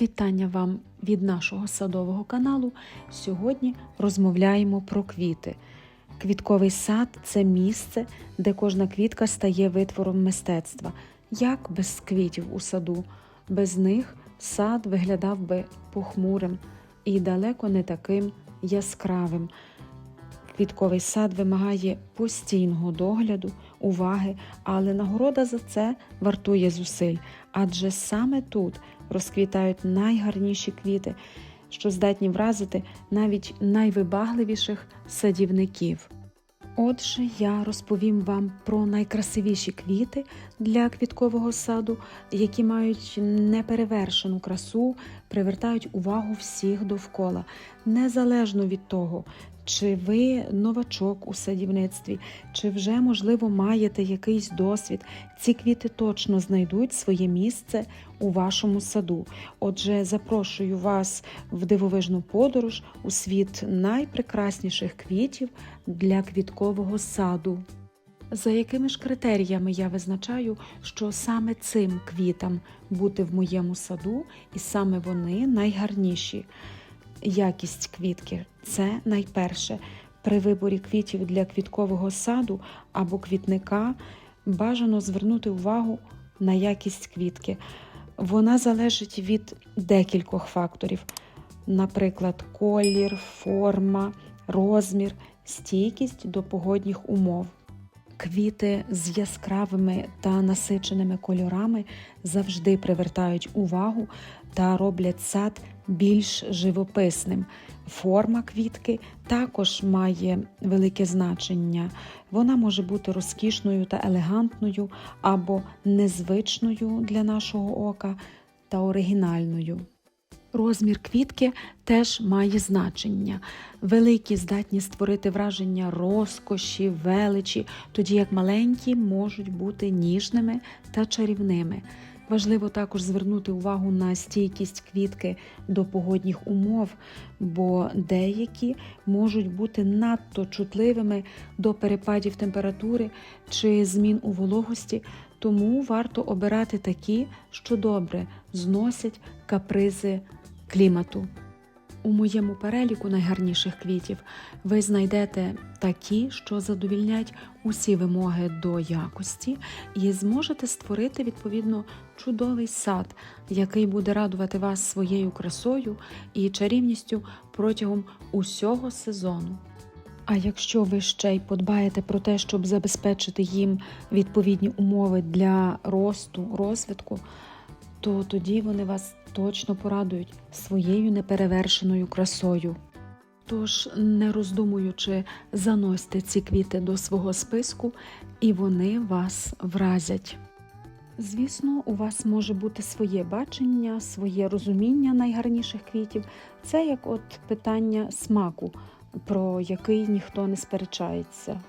Вітання вам від нашого садового каналу. Сьогодні розмовляємо про квіти. Квітковий сад це місце, де кожна квітка стає витвором мистецтва. Як без квітів у саду? Без них сад виглядав би похмурим і далеко не таким яскравим. Квітковий сад вимагає постійного догляду, уваги, але нагорода за це вартує зусиль, адже саме тут розквітають найгарніші квіти, що здатні вразити навіть найвибагливіших садівників. Отже, я розповім вам про найкрасивіші квіти для квіткового саду, які мають неперевершену красу, привертають увагу всіх довкола, незалежно від того, чи ви новачок у садівництві, чи вже, можливо, маєте якийсь досвід, ці квіти точно знайдуть своє місце у вашому саду. Отже, запрошую вас в дивовижну подорож у світ найпрекрасніших квітів для квіткового саду. За якими ж критеріями я визначаю, що саме цим квітам бути в моєму саду, і саме вони найгарніші? Якість квітки це найперше. При виборі квітів для квіткового саду або квітника бажано звернути увагу на якість квітки. Вона залежить від декількох факторів, наприклад, колір, форма, розмір, стійкість до погодних умов. Квіти з яскравими та насиченими кольорами завжди привертають увагу та роблять сад більш живописним. Форма квітки також має велике значення. Вона може бути розкішною та елегантною або незвичною для нашого ока та оригінальною. Розмір квітки теж має значення. Великі здатні створити враження розкоші, величі, тоді як маленькі можуть бути ніжними та чарівними. Важливо також звернути увагу на стійкість квітки до погодних умов, бо деякі можуть бути надто чутливими до перепадів температури чи змін у вологості, тому варто обирати такі, що добре зносять капризи клімату. У моєму переліку найгарніших квітів ви знайдете такі, що задовільнять усі вимоги до якості, і зможете створити відповідно чудовий сад, який буде радувати вас своєю красою і чарівністю протягом усього сезону. А якщо ви ще й подбаєте про те, щоб забезпечити їм відповідні умови для росту, розвитку, то тоді вони вас точно порадують своєю неперевершеною красою. Тож, не роздумуючи, заносьте ці квіти до свого списку, і вони вас вразять. Звісно, у вас може бути своє бачення, своє розуміння найгарніших квітів. Це як от питання смаку, про який ніхто не сперечається.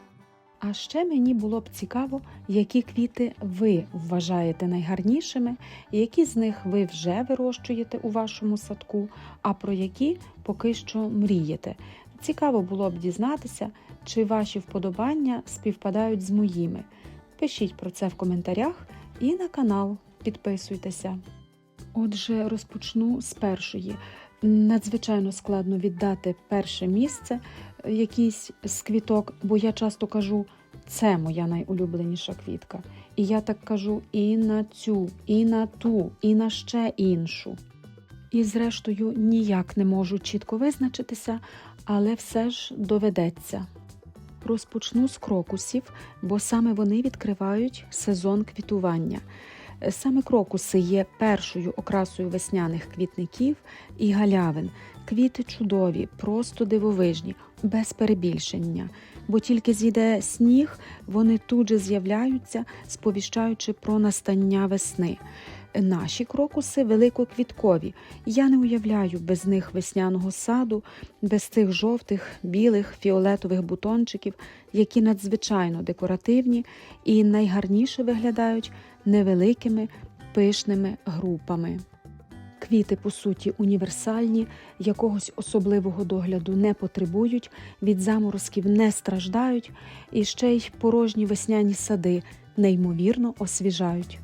А ще мені було б цікаво, які квіти ви вважаєте найгарнішими, які з них ви вже вирощуєте у вашому садку, а про які поки що мрієте. Цікаво було б дізнатися, чи ваші вподобання співпадають з моїми. Пишіть про це в коментарях і на канал підписуйтеся. Отже, розпочну з першої. Надзвичайно складно віддати перше місце якийсь з квіток, бо я часто кажу, це моя найулюбленіша квітка. І я так кажу і на цю, і на ту, і на ще іншу. І, зрештою, ніяк не можу чітко визначитися, але все ж доведеться. Розпочну з крокусів, бо саме вони відкривають сезон квітування. Саме крокуси є першою окрасою весняних квітників і галявин. Квіти чудові, просто дивовижні, без перебільшення, бо тільки зійде сніг, вони тут же з'являються, сповіщаючи про настання весни. Наші крокуси великоквіткові. Я не уявляю без них весняного саду, без тих жовтих, білих, фіолетових бутончиків, які надзвичайно декоративні і найгарніше виглядають невеликими пишними групами. Квіти, по суті, універсальні, якогось особливого догляду не потребують, від заморозків не страждають, і ще й порожні весняні сади неймовірно освіжають.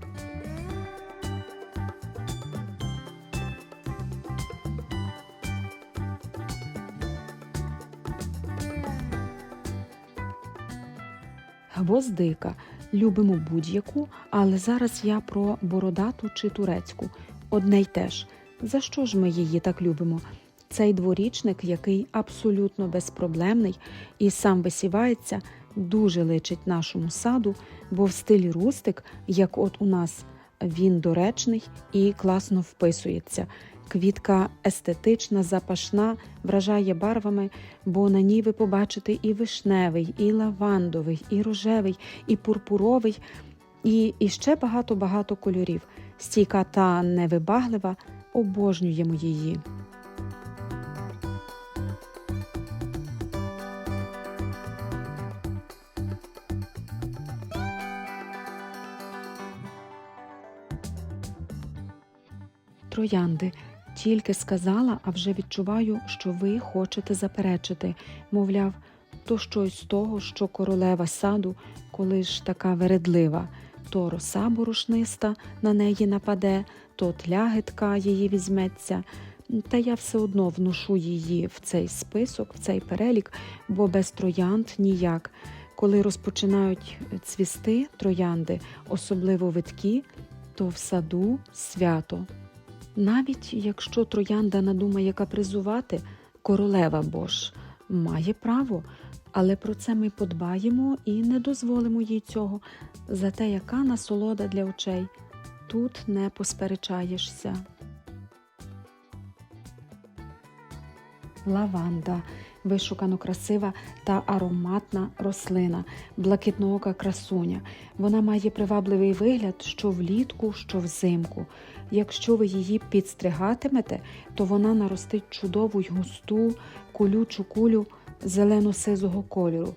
Гвоздика Любимо будь-яку, але зараз я про бородату чи турецьку. Одне й те ж. За що ж ми її так любимо? Цей дворічник, який абсолютно безпроблемний і сам висівається, дуже личить нашому саду, бо в стилі рустик, як от у нас, він доречний і класно вписується. Квітка естетична, запашна, вражає барвами, бо на ній ви побачите і вишневий, і лавандовий, і рожевий, і пурпуровий, і, і ще багато-багато кольорів. Стійка та невибаглива, обожнюємо її. Троянди. Тільки сказала, а вже відчуваю, що ви хочете заперечити. Мовляв, то щось з того, що королева саду, коли ж така вередлива, то роса борошниста на неї нападе, то тлягитка її візьметься. Та я все одно вношу її в цей список, в цей перелік, бо без троянд ніяк. Коли розпочинають цвісти троянди, особливо виткі, то в саду свято. Навіть якщо троянда надумає капризувати, королева Бош має право, але про це ми подбаємо і не дозволимо їй цього. Зате яка насолода для очей. Тут не посперечаєшся. Лаванда вишукано красива та ароматна рослина, блакитноока красуня. Вона має привабливий вигляд що влітку, що взимку. Якщо ви її підстригатимете, то вона наростить чудову й густу, колючу кулю зелено-сизого кольору.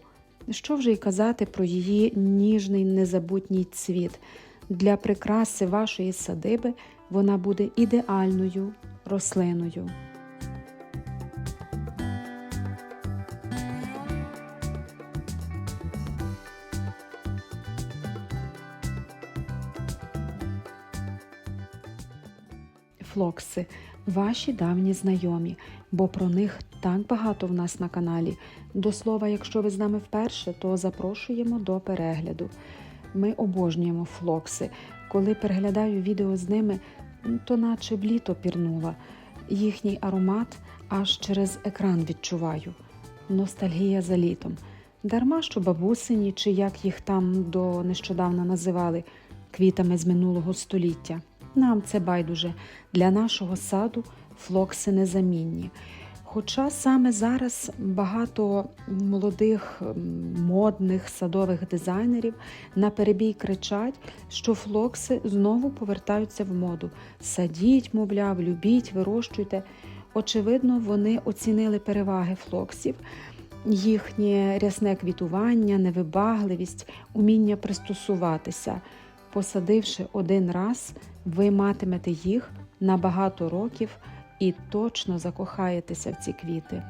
Що вже й казати про її ніжний незабутній цвіт. Для прикраси вашої садиби вона буде ідеальною рослиною. Флокси ваші давні знайомі, бо про них так багато в нас на каналі. До слова, якщо ви з нами вперше, то запрошуємо до перегляду. Ми обожнюємо флокси. Коли переглядаю відео з ними, то наче в літо пірнула. Їхній аромат аж через екран відчуваю. Ностальгія за літом. Дарма що бабусині, чи як їх там до нещодавна називали, квітами з минулого століття. Нам це байдуже. Для нашого саду флокси незамінні. Хоча саме зараз багато молодих модних садових дизайнерів на перебій кричать, що флокси знову повертаються в моду. Садіть, мовляв, любіть, вирощуйте. Очевидно, вони оцінили переваги флоксів, їхнє рясне квітування, невибагливість, уміння пристосуватися. Посадивши один раз, ви матимете їх на багато років і точно закохаєтеся в ці квіти.